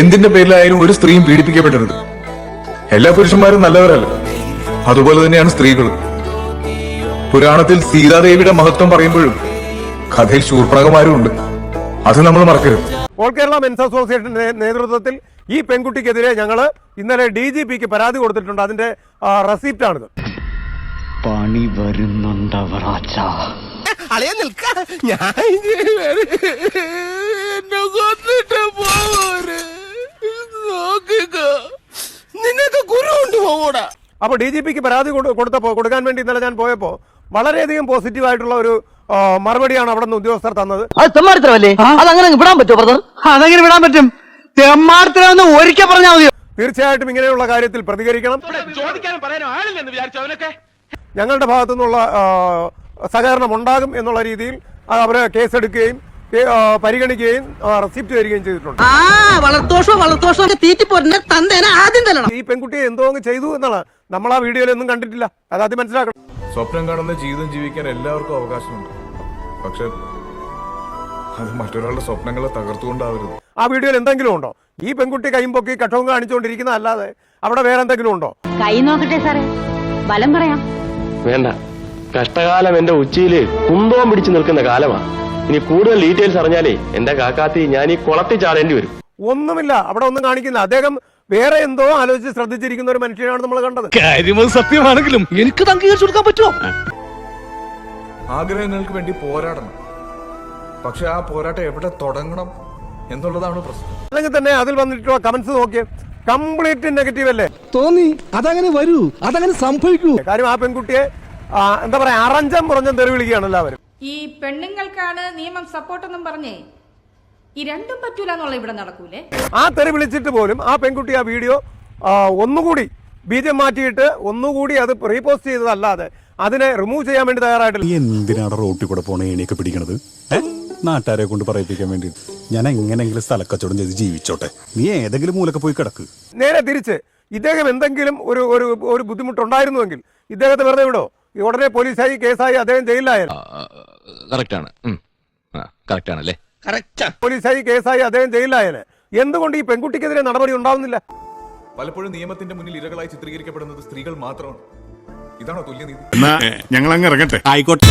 എന്തിന്റെ പേരിലായാലും ഒരു സ്ത്രീയും പീഡിപ്പിക്കപ്പെടരുത്. എല്ലാ പുരുഷന്മാരും നല്ലവരല്ല. അതുപോലെ തന്നെയാണ് സ്ത്രീകൾ പുരാണത്തിൽ സീതാദേവിയുടെ മഹത്വം പറയുമ്പോഴും കഥയിൽ ശൂർപ്രകമാരും ഉണ്ട്. അത് നമ്മൾ മറക്കരുത്. ഓൾ കേരള മെൻസ് അസോസിയേഷന്റെ നേതൃത്വത്തിൽ ഈ പെൺകുട്ടിക്കെതിരെ ഞങ്ങൾ ഇന്നലെ ഡി ജി പിക്ക് പരാതി കൊടുത്തിട്ടുണ്ട്. അതിന്റെ റെസിപ്റ്റ് ആണിത് പണി വരുന്നുണ്ടവറാച്ച അളിയ നിൽക്ക. ഞാൻ പോകൂടാ അപ്പൊ ഡി ജി പിക്ക് പരാതി കൊടുത്തപ്പോൾ കൊടുക്കാൻ വേണ്ടി ഇന്നലെ ഞാൻ പോയപ്പോൾ വളരെയധികം പോസിറ്റീവ് ആയിട്ടുള്ള ഒരു മറുപടിയാണ് അവിടെ നിന്ന് ഉദ്യോഗസ്ഥർ തന്നത്. അതങ്ങനെ വിടാൻ പറ്റുമോ ബ്രദർ അതങ്ങനെ വിടാൻ പറ്റും. തെമ്മാടത്തിലാന്ന് ഒരിക്കൽ പറഞ്ഞാൽ മതിയോ? തീർച്ചയായിട്ടും ഇങ്ങനെയുള്ള കാര്യത്തിൽ പ്രതികരിക്കണം. ചോദിക്കാനും പറയാനും ആളില്ലെന്ന് വിചാരിച്ചു അവനൊക്കെ? ഞങ്ങളുടെ ഭാഗത്തു നിന്നുള്ള സഹകരണം ഉണ്ടാകും എന്നുള്ള രീതിയിൽ അവരെ കേസെടുക്കുകയും പരിഗണിക്കുകയും റെസിപ്റ്റ് തരികയും ചെയ്തിട്ടുണ്ട്. ആ വളർത്തോഷോ വളർത്തോഷോ തീറ്റിപ്പോരുന്ന തന്തേനെ ആദ്യം തരണം ഈ പെൺകുട്ടിയെ എന്തോ അങ്ങ് ചെയ്തു എന്നാണ്. നമ്മൾ ആ വീഡിയോയിൽ ഒന്നും കണ്ടിട്ടില്ല. അത് ആദ്യം മനസ്സിലാക്കണം. സ്വപ്നം കാണുന്ന ജീവിതം ജീവിക്കാൻ എല്ലാവർക്കും അവകാശമുണ്ട്. പക്ഷെ അത് മറ്റൊരാളുടെ സ്വപ്നങ്ങളെ തകർത്തുകൊണ്ടാവരുത്. ആ വീഡിയോയിൽ എന്തെങ്കിലും ഉണ്ടോ? ഈ പെൺകുട്ടി കൈമ്പൊക്കി കട്ടവും കാണിച്ചുകൊണ്ടിരിക്കുന്ന അല്ലാതെ അവിടെ വേറെ എന്തെങ്കിലും ഉണ്ടോ? കൈ നോക്കട്ടെ സാറേ. ബലം പറയാം. വേണ്ട. കഷ്ടകാലം എന്റെ ഉച്ചയിൽ കുന്തവും പിടിച്ചു നിൽക്കുന്ന കാലമാ. ഇനി കൂടുതൽ ഡീറ്റെയിൽസ് അറിഞ്ഞാലേ എന്റെ കാക്കാത്തി ഞാൻ ഈ കുളത്തിൽ ചാടേണ്ടി വരും. ഒന്നുമില്ല. അവിടെ ഒന്നും കാണിക്കില്ല. അദ്ദേഹം വേറെ എന്തോ ആലോചിച്ച് ശ്രദ്ധിച്ചിരിക്കുന്ന ഒരു മനുഷ്യനാണ് നമ്മൾ കണ്ടത്. കാര്യം സത്യമാണെങ്കിലും എനിക്ക് അംഗീകരിച്ചു കൊടുക്കാൻ പറ്റുമോ? ആഗ്രഹങ്ങൾക്ക് വേണ്ടി പോരാടണം. പക്ഷെ ആ പോരാട്ടം എവിടെ തുടങ്ങണം എന്നുള്ളതാണ് പ്രശ്നം. അല്ലെങ്കിൽ തന്നെ അതിൽ വന്നിട്ടുള്ള കമന്റ്സ് നോക്കിയേ. കംപ്ലീറ്റ് നെഗറ്റീവ് അല്ലേ? തോന്നി. അതങ്ങനെ വരൂ. അതങ്ങനെ സംഭവിക്കൂ. കാര്യം ആ പെൺകുട്ടിയെ എന്താ പറയാ അറഞ്ചം പുറഞ്ഞം തെറി വിളിക്കുകയാണ് എല്ലാവരും. ഈ പെണ്ണുങ്ങൾക്കാണ് നിയമം സപ്പോർട്ട് സപ്പോർട്ടെന്നും പറഞ്ഞേ. ഈ രണ്ടും പറ്റൂല എന്നുള്ള ഇവിടെ നടക്കൂലേ? ആ തെറി വിളിച്ചിട്ട് പോലും ആ പെൺകുട്ടി ആ വീഡിയോ ഒന്നുകൂടി ബീജം മാറ്റിയിട്ട് ഒന്നുകൂടി അത് റീപോസ്റ്റ് ചെയ്തതല്ലാതെ അതിനെ റിമൂവ് ചെയ്യാൻ വേണ്ടി തയ്യാറായിട്ടില്ല. എന്തിനാണ് റോട്ടിൽ കൂടെ പോണ എനിക്ക് പിടിക്കണത്? നാട്ടുകാരെ കൊണ്ട് പറയിപ്പിക്കാൻ വേണ്ടി. ഞാൻ എങ്ങനെങ്കിലും സ്ഥലക്കച്ചവടം ചെയ്ത് ജീവിച്ചോട്ടെ. നീ ഏതെങ്കിലും മൂലൊക്കെ പോയി കിടക്ക്. നേരെ തിരിച്ച് ഇദ്ദേഹം എന്തെങ്കിലും ഒരു ഒരു ഒരു ബുദ്ധിമുട്ടുണ്ടായിരുന്നുവെങ്കിൽ ഇദ്ദേഹത്തെ വെറുതെ വിടോ. ഉടനെ പോലീസായി കേസായി അദ്ദേഹം ജയിലിലായാലും. കറക്റ്റാണ്. കറക്റ്റ്. ആണല്ലേ പോലീസായി കേസായി അദ്ദേഹം ജയിലിലായാലും. എന്തുകൊണ്ട് ഈ പെൺകുട്ടിക്കെതിരെ നടപടി ഉണ്ടാവുന്നില്ല? പലപ്പോഴും നിയമത്തിന്റെ മുന്നിൽ ഇരകളായി ചിത്രീകരിക്കപ്പെടുന്നത് സ്ത്രീകൾ മാത്രമാണ്. ഇതാണോ തുല്യനീതി? ഞങ്ങൾ അങ്ങ് ഇറങ്ങട്ടെ. ആയിക്കോട്ടെ.